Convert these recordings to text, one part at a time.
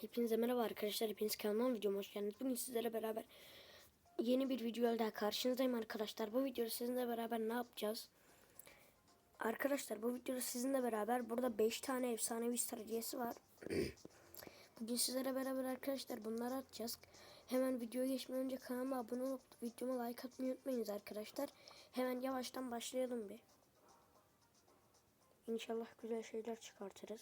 Hepinize merhaba arkadaşlar. Hepiniz kanalıma videoma hoş geldiniz. Bugün sizlerle beraber yeni bir video daha karşınızdayım arkadaşlar. Bu videoda sizinle beraber ne yapacağız? Arkadaşlar bu videoda sizinle beraber burada 5 tane efsanevi stratejisi var. Bugün sizlere beraber arkadaşlar bunları atacağız. Hemen videoya geçmeden önce kanalıma abone olup videoma like atmayı unutmayınız arkadaşlar. Hemen yavaştan başlayalım bir. İnşallah güzel şeyler çıkartırız.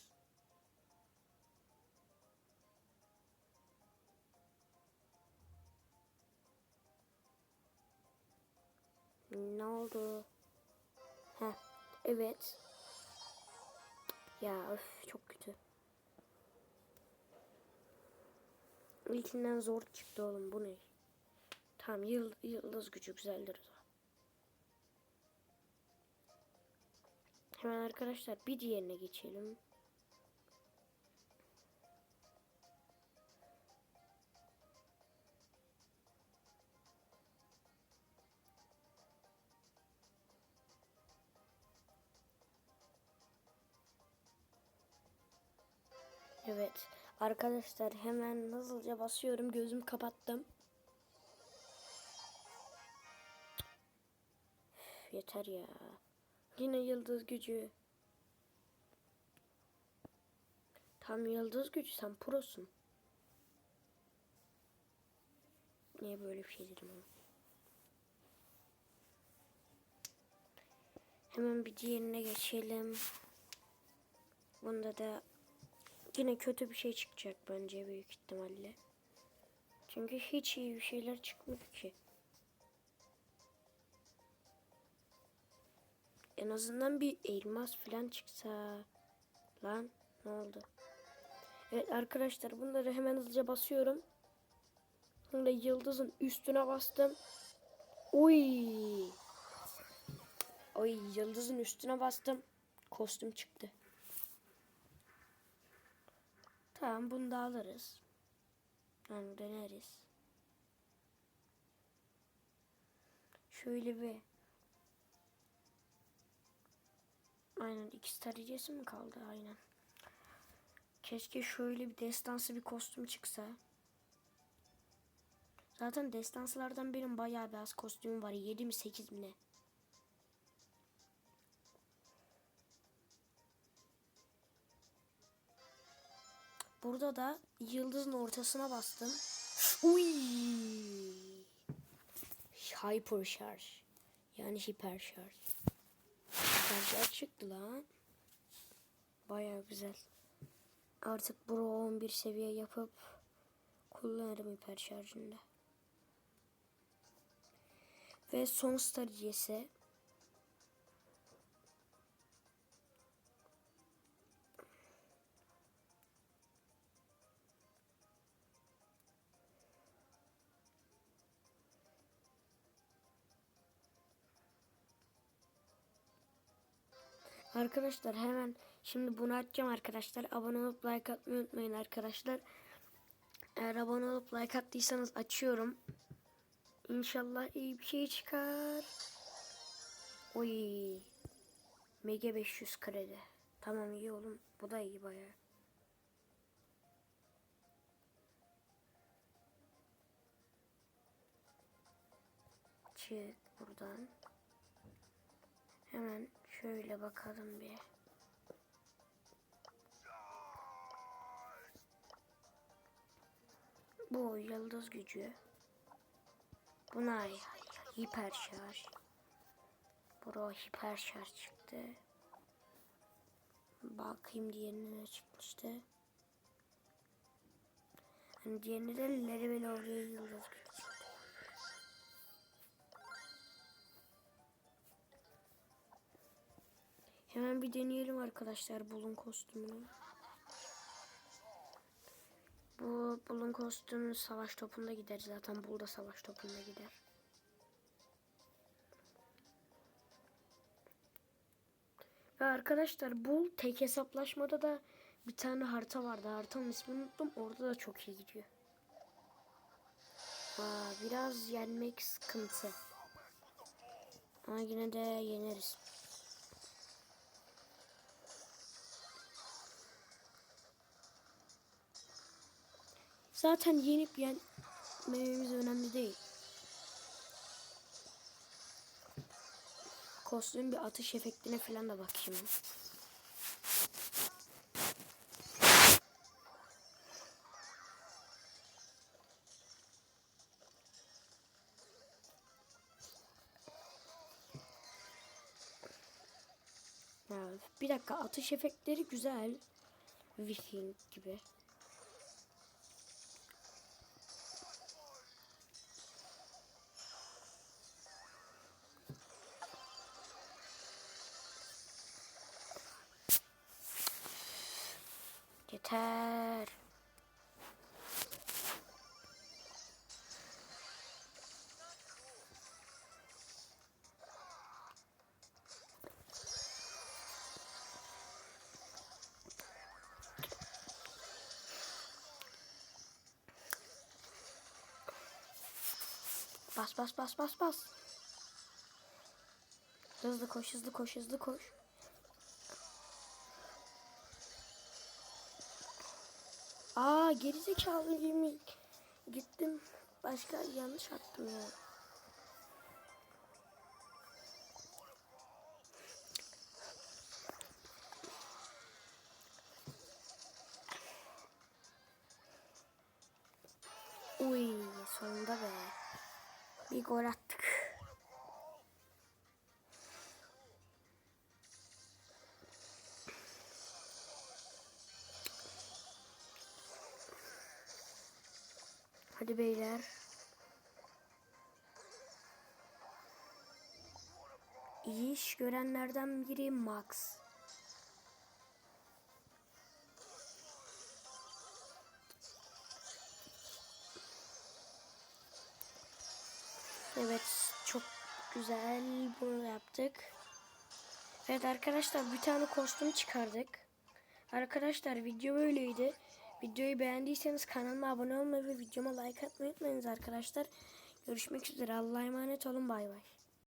Ne oldu? Ha, evet. Ya öf çok kötü. İlkinden zor çıktı oğlum bu ne? Tamam yıl, yıldız gücü güzeldir o. Hemen arkadaşlar bir diğerine geçelim. Evet. Arkadaşlar hemen hızlıca basıyorum. Gözümü kapattım. Üf, yeter ya. Yine yıldız gücü. Tam yıldız gücü sen prosun. Niye böyle bir şey dedim ama. Hemen bir diğerine geçelim. Bunda da yine kötü bir şey çıkacak bence büyük ihtimalle. Çünkü hiç iyi bir şeyler çıkmıyor ki. En azından bir elmas falan çıksa. Lan ne oldu? Evet arkadaşlar bunları hemen hızlıca basıyorum. Şimdi yıldızın üstüne bastım. Uy. Oy yıldızın üstüne bastım. Kostüm çıktı. Tamam bunu da alırız. Yani deneriz. Şöyle bir Aynen iki tarayıcısı mı kaldı aynen. Keşke şöyle bir destansı bir kostüm çıksa. Zaten destanslardan benim bayağı bir az kostümüm var. 7 mi 8 mi ne? Burada da yıldızın ortasına bastım. Uy! Hyper şarj. Yani hiper şarj. Hiper çıktı lan. Baya güzel. Artık Bro 11 seviye yapıp kullanırım hiper şarjında. Ve son stratejisi Arkadaşlar hemen şimdi bunu açacağım arkadaşlar. Abone olup like atmayı unutmayın arkadaşlar. Eğer abone olup like attıysanız açıyorum. İnşallah iyi bir şey çıkar. Oy. Mega 500 kredi. Tamam iyi oğlum. Bu da iyi baya. Çık buradan. Hemen şöyle bakalım bir. Bu yıldız gücü. Buna hiper şarj. Bura hiper şarj çıktı. Bakayım diğerine ne çıkmıştı. Hani diğerine de level oraya yıldız gücü Hemen bir deneyelim arkadaşlar bulun kostümünü. Bu bulun kostümü savaş topunda gider zaten. Bul da savaş topunda gider. Ve arkadaşlar bul tek hesaplaşmada da bir tane harita vardı. Haritanın ismini unuttum. Orada da çok iyi gidiyor. Aa, biraz yenmek sıkıntı. Ama yine de yeneriz. Zaten yenip yenmememiz önemli değil. Kostüm bir atış efektine falan da bakayım. Ya, bir dakika atış efektleri güzel. Viking gibi. Yeter. Bas bas bas bas bas. Hızlı koş hızlı koş hızlı koş. Aa gerizekalı gibi gittim. Başka yanlış attım ya. Uy sonunda be. Bir gol attık. Hadi beyler. İyi iş görenlerden biri Max. Evet çok güzel bunu yaptık. Evet arkadaşlar bir tane kostüm çıkardık. Arkadaşlar video böyleydi. Videoyu beğendiyseniz kanalıma abone olmayı ve videoma like atmayı unutmayınız arkadaşlar. Görüşmek üzere. Allah'a emanet olun. Bay bay.